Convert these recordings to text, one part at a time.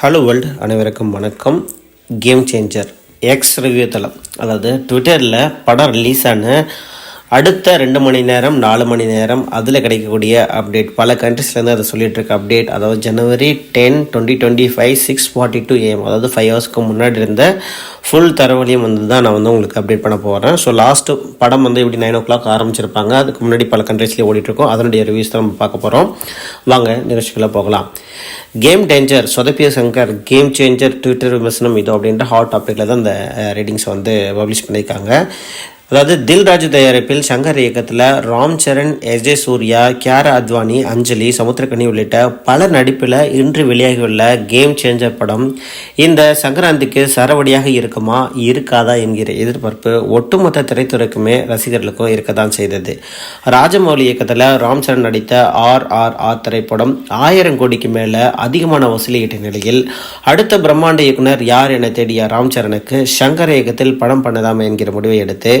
Hello world அனைவருக்கும் வணக்கம். Game changer X review தளம். அதாவது ட்விட்டரில் படம் ரிலீஸ் ஆன அடுத்த ரெண்டு மணி நேரம் நாலு மணி நேரம் அதில் கிடைக்கக்கூடிய அப்டேட் பல கண்ட்ரிஸ்லேருந்து அதை சொல்லிட்டு இருக்க அப்டேட் அதாவது January ten twenty twenty five six forty two AM அதாவது ஃபைவ் ஹவர்ஸ்க்கு முன்னாடி இருந்த ஃபுல் தரவழியும் வந்து தான் நான் வந்து உங்களுக்கு அப்டேட் பண்ண போகிறேன் ஸோ லாஸ்ட்டு படம் வந்து இப்படி நைன் ஓ கிளாக் ஆரம்பிச்சிருப்பாங்க? அதுக்கு முன்னாடி பல கண்ட்ரிஸ்லேயே ஓடிட்டுருக்கோம் அதனுடைய ரிவ்யூஸ் தான் நம்ம பார்க்க போகிறோம் வாங்க நிகழ்ச்சிக்குள்ளே போகலாம். கேம் டேஞ்சர் சொதப்பிய சங்கர் கேம் சேஞ்சர் ட்விட்டர் விமர்சனம் இது அப்படின்ற ஹாட் டாப்பிக்கில் தான் இந்த ரீடிங்ஸ் வந்து பப்ளிஷ் பண்ணியிருக்காங்க. அதாவது தில்ராஜு தயாரிப்பில் சங்கர் இயக்கத்தில் ராம் சரண் எஸ் ஜே சூர்யா கியாரா அத்வானி அஞ்சலி சமுத்திரக்கனி உள்ளிட்ட பல நடிப்பில் இன்று வெளியாகியுள்ள கேம் சேஞ்சர் படம் இந்த சங்கராந்திக்கு சரவடியாக இருக்குமா இருக்காதா என்கிற எதிர்பார்ப்பு ஒட்டுமொத்த திரைத்துறைக்குமே ரசிகர்களுக்கும் இருக்க தான் செய்தது. ராஜமௌலி இயக்கத்தில் ராம் சரண் நடித்த ஆர் ஆர் ஆர் திரைப்படம் ஆயிரம் கோடிக்கு மேலே அதிகமான வசூலியிட்ட நிலையில் அடுத்த பிரம்மாண்ட இயக்குனர் யார் என தேடிய ராம் சரணுக்கு சங்கர் இயக்கத்தில் படம் பண்ணதாம் என்கிற முடிவை எடுத்து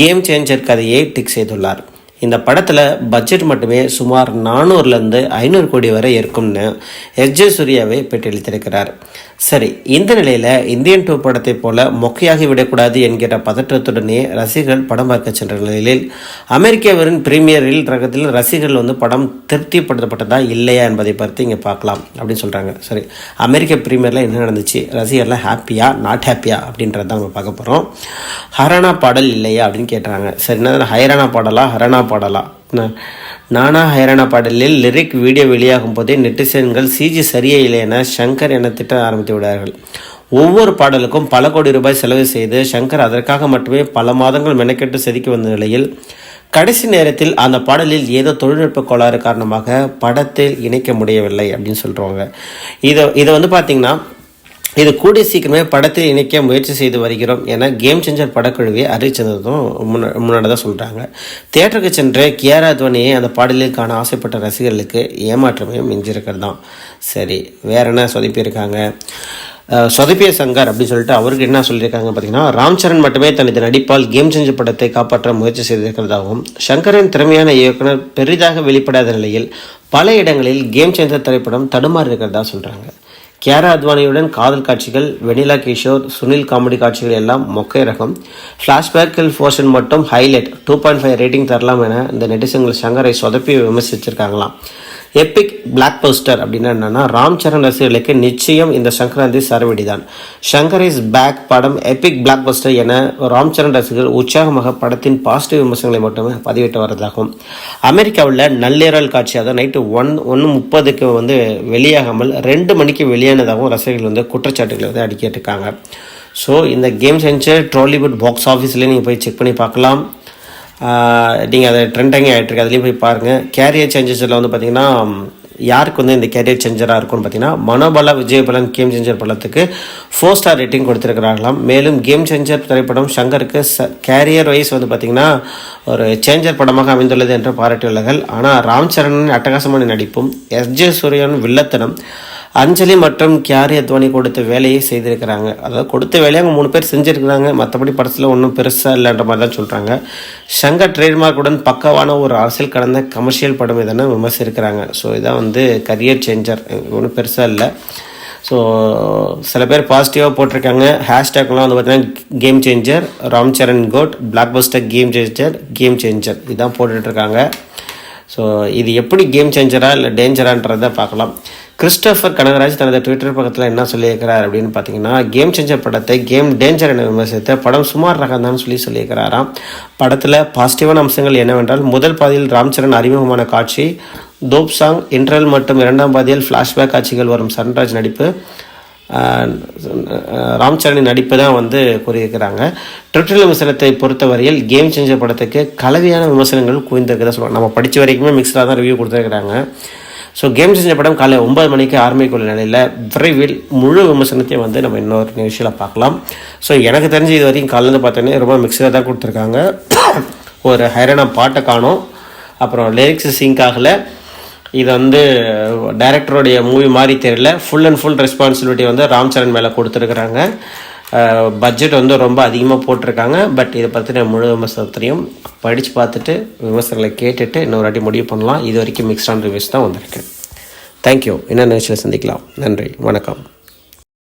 கேம் சேஞ்சர் கதையை டிக் செய்துள்ளார். இந்த படத்தில் பட்ஜெட் மட்டுமே சுமார் நானூறுலேருந்து ஐநூறு கோடி வரை இருக்கும்னு எஸ் ஜே சூர்யாவை பெற்றெடுத்திருக்கிறார். சரி இந்த நிலையில் இந்தியன் டூ படத்தை போல மொக்கையாகி விடக்கூடாது என்கிற பதற்றத்துடனே ரசிகர்கள் படம் பார்க்க சென்ற நிலையில் அமெரிக்காவின் பிரீமியரில் ரகத்தில் ரசிகர்கள் வந்து படம் திருப்திப்படுத்தப்பட்டதா இல்லையா என்பதை பார்த்து இங்கே பார்க்கலாம் அப்படின்னு சொல்கிறாங்க சரி அமெரிக்க பிரீமியரில் என்ன நடந்துச்சு? ரசிகர்லாம் ஹாப்பியா நாட் ஹாப்பியா அப்படின்றத நம்ம பார்க்க போகிறோம் ஹரானா பாடல் இல்லையா அப்படின்னு கேட்டாங்க சரி என்ன ஹைரானா பாடலா? ஹரானா பாடலாம். நானா ஹைரானா பாடலில் லிரிக் வீடியோ வெளியாகும் போதே நெட்டிசன்கள் சிஜி சரியே இல்லை என சங்கர் என திட்ட ஆரம்பித்து விடார்கள். ஒவ்வொரு பாடலுக்கும் பல கோடி ரூபாய் செலவு செய்து சங்கர் அதற்காக மட்டுமே பல மாதங்கள் மெனக்கெட்டு செதுக்கி வந்த நிலையில் கடைசி நேரத்தில் அந்த பாடலில் ஏதோ தொழில்நுட்ப கோளாறு காரணமாக படத்தில் இணைக்க முடியவில்லை அப்படின்னு சொல்கிறவங்க இதை இதை வந்து பார்த்திங்கன்னா இது கூடிய சீக்கிரமே படத்தில் இணைக்க முயற்சி செய்து வருகிறோம் என கேம் சேஞ்சர் படக்குழுவை அறிவிச்சதும் முன்ன முன்னாடி தான் சொல்கிறாங்க தியேட்டருக்கு சென்ற கியாரா துவனியை அந்த பாடலில் காண ஆசைப்பட்ட ரசிகர்களுக்கு ஏமாற்றமே மிஞ்சிருக்கிறது தான் சரி வேற என்ன சொதப்பியிருக்காங்க? சொதப்பிய சங்கர் அப்படின்னு சொல்லிட்டு அவருக்கு என்ன சொல்லியிருக்காங்க பார்த்தீங்கன்னா ராம்சரண் மட்டுமே தனது நடிப்பால் கேம் சேஞ்சர் படத்தை காப்பாற்ற முயற்சி செய்திருக்கிறதாகவும் சங்கரின் திறமையான இயக்குனர் பெரிதாக வெளிப்படாத நிலையில் பல இடங்களில் கேம் சேஞ்சர் திரைப்படம் தடுமாறி இருக்கிறதா சொல்கிறாங்க கியாரா அத்வானியுடன் காதல் காட்சிகள் வெனிலா கிஷோர் சுனில் காமெடி காட்சிகள் எல்லாம் மொக்கை ரகம். ஃப்ளாஷ்பேக்கில் போர்ஷன் மட்டும் highlight two point five rating தரலாம் என இந்த நெட்டிசன்கள் சங்கரை சொதப்பி விமர்சிச்சிருக்காங்களாம். எப்பிக் பிளாக் போஸ்டர் அப்படின்னா என்னன்னா ராம் சரண் ரசிகர்களுக்கு நிச்சயம் இந்த சங்கராந்தி சரவெடி தான் சங்கர் இஸ் பேக் படம் எப்பிக் பிளாக் போஸ்டர் என ராம் சரண் ரசிகர்கள் உற்சாகமாக படத்தின் பாசிட்டிவ் விமர்சனங்களை மட்டுமே பதிவிட்டு வரதாகும் அமெரிக்காவில் நள்ளிரல் காட்சி அதாவது நைட்டு ஒன் ஒன்று முப்பதுக்கு வந்து வெளியாகாமல் ரெண்டு மணிக்கு வெளியானதாகவும் ரசிகர்கள் வந்து குற்றச்சாட்டுகளை வந்து அடிக்கிட்டு இருக்காங்க. ஸோ இந்த கேம் செஞ்சு ட்ராலிவுட் பாக்ஸ் ஆஃபீஸ்லேயே நீங்கள் போய் செக் பண்ணி பார்க்கலாம். நீங்கள் அதை ட்ரெண்டிங் ஆகிட்டுருக்கு அதுலேயும் போய் பாருங்கள் கேரியர் சேஞ்சஸில் வந்து பார்த்திங்கன்னா யாருக்கு வந்து இந்த கேரியர் சேஞ்சராக இருக்கும்னு பார்த்தீங்கன்னா மனோபல விஜயபலன் கேம் சேஞ்சர் படத்துக்கு ஃபோர் ஸ்டார் ரேட்டிங் கொடுத்துருக்கிறாங்களாம். மேலும் கேம் சேஞ்சர் திரைப்படம் சங்கருக்கு ச கேரியர் வைஸ் வந்து பார்த்திங்கன்னா ஒரு சேஞ்சர் படமாக அமைந்துள்ளது என்று பாராட்டியுள்ளார்கள் ஆனால் ராம் சரணின் அட்டகாசமான நடிப்பும் எஸ் ஜே சூரியன் வில்லத்தனம் அஞ்சலி மற்றும் கியாரி அத்வானி கொடுத்த வேலையை செய்திருக்கிறாங்க. அதாவது கொடுத்த வேலையை அவங்க மூணு பேர் செஞ்சுருக்கிறாங்க. மற்றபடி படத்தில் ஒன்றும் பெருசாக இல்லைன்ற மாதிரி தான் சொல்கிறாங்க சங்கர் ட்ரேட்மார்க்குடன் பக்கவான ஒரு அரசியல் கடந்த கமர்ஷியல் படம் இதனை விமர்சிருக்கிறாங்க. ஸோ இதான் வந்து கரியர் சேஞ்சர் ஒன்றும் பெருசாக இல்லை. ஸோ சில பேர் பாசிட்டிவாக போட்டிருக்காங்க. ஹேஷ்டேக்லாம் வந்து பார்த்தீங்கன்னா game changer Ram Charan code blockbuster game changer game changer இதான் போட்டுட்ருக்காங்க ஸோ இது எப்படி கேம் சேஞ்சரா இல்லை டேஞ்சரான்றதை பார்க்கலாம். கிறிஸ்டோஃபர் கனகராஜ் தனது ட்விட்டர் பக்கத்தில் என்ன சொல்லியிருக்கிறார் அப்படின்னு பார்த்தீங்கன்னா கேம் சேஞ்சர் படத்தை கேம் டேஞ்சர் என விமர்சித்த படம் சுமார் ரகம்தான் சொல்லி சொல்லியிருக்கிறாராம். படத்தில் பாசிட்டிவான அம்சங்கள் என்னவென்றால் முதல் பாதியில் ராம்சரண் அறிமுகமான காட்சி தோப் சாங் இன்டர்வல் மற்றும் இரண்டாம் பாதியில் ஃப்ளாஷ்பேக் காட்சிகள் வரும் சரண்ராஜ் நடிப்பு ராம்சரணின் நடிப்பு தான் வந்து கூறியிருக்கிறாங்க. ட்விட்டர் விமர்சனத்தை பொறுத்தவரையில் கேம் சேஞ்சர் படத்துக்கு கலவையான விமர்சனங்கள் குவிந்திருக்கிறதா சொல்லுவாங்க. நம்ம படித்த வரைக்குமே மிக்சராக தான் ரிவ்யூ கொடுத்துருக்குறாங்க. ஸோ கேம் சேஞ்சர் படம் காலை ஒன்பது மணிக்கு ஆரம்பிக்குள்ள நிலையில் விரைவில் முழு விமர்சனத்தையும் வந்து நம்ம இன்னொரு நிகழ்ச்சியில் பார்க்கலாம். ஸோ எனக்கு தெரிஞ்சு இது வரைக்கும் காலையில் பார்த்தோன்னே ரொம்ப மிக்சராக தான் கொடுத்துருக்காங்க. ஒரு ஹைரான பாட்டை காணும். அப்புறம் லிரிக்ஸ் சிங்க் ஆகலை. இது வந்து டைரக்டருடைய மூவி மாதிரி தெரியல. ஃபுல் அண்ட் ஃபுல் ரெஸ்பான்சிபிலிட்டி வந்து ராம் சரண் மேலே கொடுத்துருக்குறாங்க. பட்ஜெட் வந்து ரொம்ப அதிகமாக போட்டிருக்காங்க. பட் இதை பற்றின முழு விமர்சனத்தையும் படித்து பார்த்துட்டு விமர்சனங்களை கேட்டுட்டு இன்னொரு வாட்டி முடிவு பண்ணலாம். இது வரைக்கும் மிக்ஸ்டான ரிவ்யூஸ் தான் வந்திருக்கு. தேங்க்யூ என்ன நிகழ்ச்சியில் சந்திக்கலாம். நன்றி. வணக்கம்.